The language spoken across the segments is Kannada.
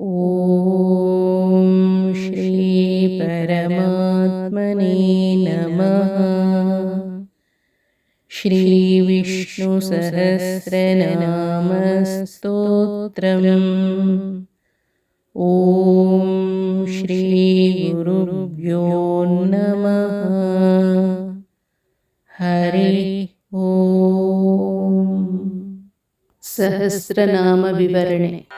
ॐ श्रीपरमात्मने नमः। श्रीविष्णुसहस्रनामस्तोत्रम् ॐ श्रीगुरुभ्यो नमः। हरे ॐ सहस्रनामविवरणे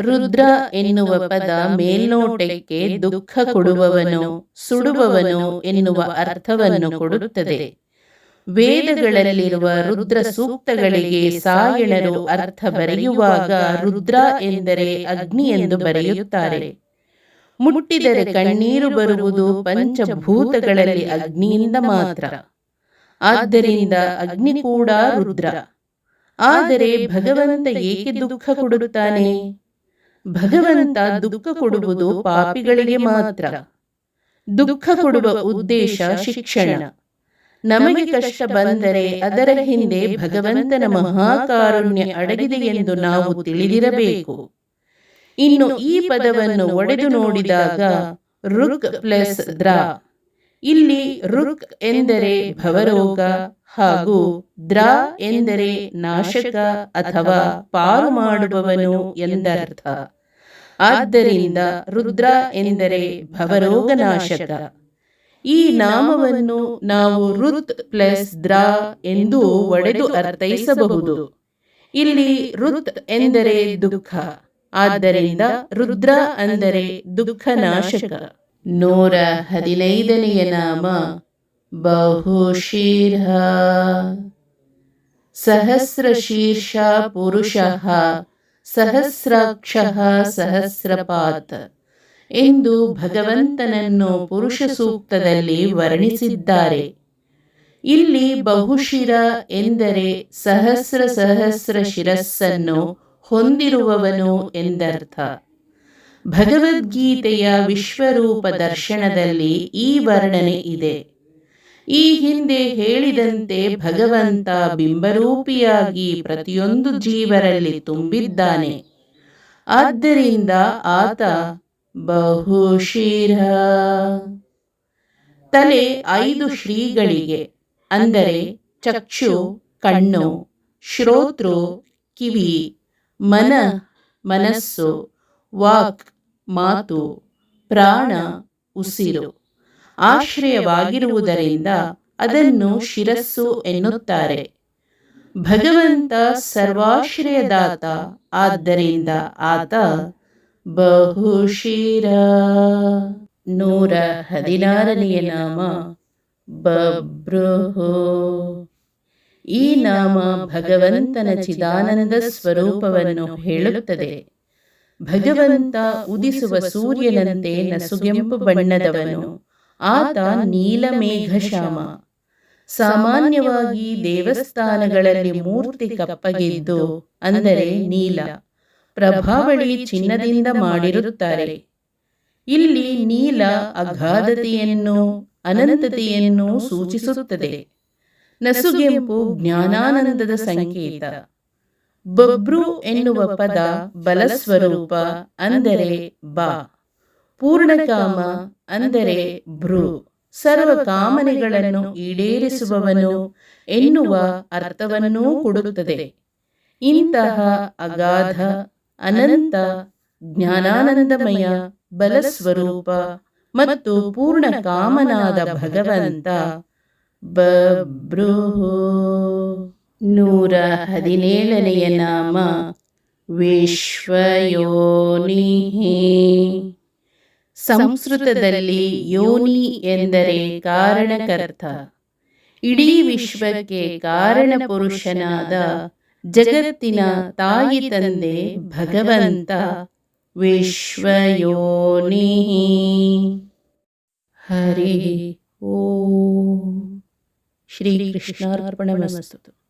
ರುದ್ರ ಎನ್ನುವ ಪದ ಮೇಲ್ನೋಟಕ್ಕೆ ದುಃಖ ಕೊಡುವವನು, ಸುಡುವವನು ಎನ್ನುವ ಅರ್ಥವನ್ನು ಕೊಡುತ್ತದೆ. ವೇದಗಳಲ್ಲಿರುವ ರುದ್ರ ಸೂಕ್ತಗಳಿಗೆ ಸಾಯಣರು ಅರ್ಥ ಬರೆಯುವಾಗ ರುದ್ರ ಎಂದರೆ ಅಗ್ನಿ ಎಂದು ಬರೆಯುತ್ತಾರೆ. ಮುಟ್ಟಿದರೆ ಕಣ್ಣೀರು ಬರುವುದು ಪಂಚಭೂತಗಳಲ್ಲಿ ಅಗ್ನಿಯಿಂದ ಮಾತ್ರ. ಆದ್ದರಿಂದ ಅಗ್ನಿ ಕೂಡ ರುದ್ರ. ಆದರೆ ಭಗವಂತ ಏಕೆ ದುಃಖ ಕೊಡುತ್ತಾನೆ? ಭಗವಂತ ದುಃಖ ಕೊಡುವುದು ಪಾಪಿಗಳಿಗೆ ಮಾತ್ರ. ದುಃಖ ಕೊಡುವ ಉದ್ದೇಶ ಶಿಕ್ಷಣ. ನಮಗೆ ಕಷ್ಟ ಬಂದರೆ ಅದರ ಹಿಂದೆ ಭಗವಂತನ ಮಹಾಕಾರುಣ್ಯ ಅಡಗಿದೆ ಎಂದು ನಾವು ತಿಳಿದಿರಬೇಕು. ಇನ್ನು ಈ ಪದವನ್ನು ಒಡೆದು ನೋಡಿದಾಗ ರುಕ್ ಪ್ಲಸ್ ದ್ರ. ಇಲ್ಲಿ ರುಕ್ ಎಂದರೆ ಭವರೋಗ ಹಾಗೂ ದ್ರ ಎಂದರೆ ನಾಶಕ ಅಥವಾ ಪಾರು ಮಾಡುವವನು ಎಂದರ್ಥ. ಆದ್ದರಿಂದ ರುದ್ರ ಎಂದರೆ ಭವರೋಗನಾಶಕ. ಈ ನಾಮವನ್ನು ನಾವು ರುತ್ ಪ್ಲಸ್ ದ್ರ ಎಂದು ಒಡೆದು ಅರ್ಥೈಸಬಹುದು. ಇಲ್ಲಿ ರುತ್ ಎಂದರೆ ದುಃಖ, ಆದ್ದರಿಂದ ರುದ್ರ ಅಂದರೆ ದುಃಖ ನಾಶಕ ನೂರ ಹದಿನೈದನೆಯ ನಾಮ ಬಹುಶೀರ್ಷ ಸಹಸ್ರಶೀರ್ಷ ಪುರುಷಃ ಸಹಸ್ರಾಕ್ಷಃ ಸಹಸ್ರಪಾತ. ಎಂದು ಭಗವಂತನನ್ನು ಪುರುಷ ಸೂಕ್ತದಲ್ಲಿ ವರ್ಣಿಸಿದ್ದಾರೆ. ಇಲ್ಲಿ ಬಹುಶಿರ ಎಂದರೆ ಸಹಸ್ರ ಸಹಸ್ರ ಶಿರಸ್ಸನ್ನು ಹೊಂದಿರುವವನು ಎಂದರ್ಥ. ಭಗವದ್ಗೀತೆಯ ವಿಶ್ವರೂಪ ದರ್ಶನದಲ್ಲಿ ಈ ವರ್ಣನೆ ಇದೆ. ಈ ಹಿಂದೆ ಹೇಳಿದಂತೆ ಭಗವಂತ ಬಿಂಬರೂಪಿಯಾಗಿ ಪ್ರತಿಯೊಂದು ಜೀವರಲ್ಲಿ ತುಂಬಿದ್ದಾನೆ. ಆದ್ದರಿಂದ ಆತ ಬಹುಶಿರ. ತಲೆ ಐದು ಶ್ರೀಗಳಿಗೆ, ಅಂದರೆ ಚಕ್ಷು, ಕಣ್ಣು, ಶ್ರೋತೃ, ಕಿವಿ, ಮನ, ಮನಸ್ಸು, ವಾಕ್, ಮಾತು, ಪ್ರಾಣ, ಉಸಿರು. ಆಶ್ರಯವಾಗಿರುವುದರಿಂದ ಅದನ್ನು ಶಿರಸ್ಸು ಎನ್ನುತ್ತಾರೆ. ಭಗವಂತ ಸರ್ವಾಶ್ರಯದಾತ, ಆದ್ದರಿಂದ ಆತ ಬಹುಶಿರ. ನೂರ ಹದಿನಾರನೆಯ ನಾಮ ಬಭ್ರುಹು. ಈ ನಾಮ ಭಗವಂತನ ಚಿದಾನಂದ ಸ್ವರೂಪವನ್ನು ಹೇಳುತ್ತದೆ. ಭಗವಂತ ಉದಿಸುವ ಸೂರ್ಯನಂತೆ ನಸುಗೆಂಪು ಬಣ್ಣದವನು. ಆತ ನೀಲಮೇಘಶ್ಯಾಮ ಸಾಮಾನ್ಯವಾಗಿ ದೇವಸ್ಥಾನಗಳಲ್ಲಿ ಮೂರ್ತಿ ಕಪ್ಪಗಿದ್ದು ಅಂದರೆ ನೀಲ. ಪ್ರಭಾವಳಿ ಚಿನ್ನದಿಂದ ಮಾಡಿರುತ್ತಾರೆ. ಇಲ್ಲಿ ನೀಲ ಅಗಾಧತೆಯನ್ನು, ಅನಂತತೆಯನ್ನು ಸೂಚಿಸುತ್ತದೆ. ನಸುಗೆಂಪು ಜ್ಞಾನಾನಂದದ ಸಂಕೇತ. ಬಬ್ರು ಎನ್ನುವ ಪದ ಬಲಸ್ವರೂಪ ಅಂದರೆ ಬಾ. ಪೂರ್ಣಕಾಮ ಅಂದರೆ ಭ್ರೂ. ಸರ್ವ ಕಾಮನೆಗಳನ್ನು ಈಡೇರಿಸುವವನು ಎನ್ನುವ ಅರ್ಥವನ್ನೂ ಕೊಡುತ್ತದೆ. ಇಂತಹ ಅಗಾಧ ಅನಂತ ಜ್ಞಾನಾನಂದಮಯ ಬಲಸ್ವರೂಪ ಮತ್ತು ಪೂರ್ಣ ಕಾಮನಾದ ಭಗವಂತ ಬ್ರೂ ನೂರ ಹದಿನೇಳನೆಯ ನಾಮ ವಿಶ್ವಯೋನಿಹಿ. ಸಂಸ್ಕೃತದಲ್ಲಿ ಯೋನಿ ಎಂದರೆ ಕಾರಣಕರ್ತ. ಇಡೀ ವಿಶ್ವಕ್ಕೆ ಕಾರಣ ಪುರುಷನಾದ ಜಗತ್ತಿನ ತಾಯಿ ತಂದೆ ಭಗವಂತ ವಿಶ್ವಯೋನಿ. ಹರಿ ಓ. ಶ್ರೀ ಕೃಷ್ಣಾರ್ಪಣಮಸ್ತು.